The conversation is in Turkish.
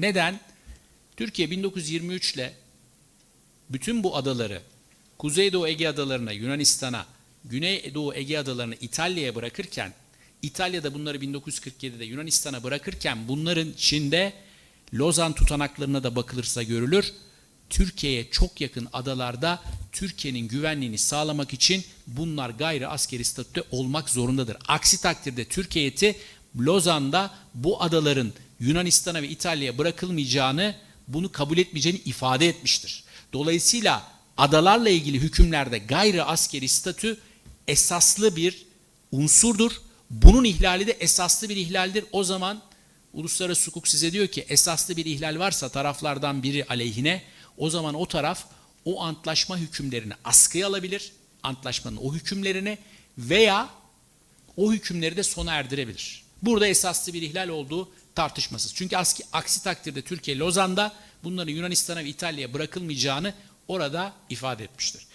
Neden? Türkiye 1923 ile bütün bu adaları Kuzeydoğu Ege adalarına Yunanistan'a, Güneydoğu Ege adalarını İtalya'ya bırakırken İtalya'da bunları 1947'de Yunanistan'a bırakırken bunların içinde Lozan tutanaklarına da bakılırsa görülür. Türkiye'ye çok yakın adalarda Türkiye'nin güvenliğini sağlamak için bunlar gayri askeri statüde olmak zorundadır. Aksi takdirde Türkiye Lozan'da bu adaların Yunanistan'a ve İtalya'ya bırakılmayacağını, bunu kabul etmeyeceğini ifade etmiştir. Dolayısıyla adalarla ilgili hükümlerde gayri askeri statü esaslı bir unsurdur. Bunun ihlali de esaslı bir ihlaldir. O zaman uluslararası hukuk size diyor ki esaslı bir ihlal varsa taraflardan biri aleyhine o zaman o taraf o antlaşma hükümlerini askıya alabilir. Antlaşmanın o hükümlerini veya o hükümleri de sona erdirebilir. Burada esaslı bir ihlal olduğu tartışmasız. Çünkü aksi, aksi takdirde Türkiye Lozan'da bunların Yunanistan'a ve İtalya'ya bırakılmayacağını orada ifade etmiştir.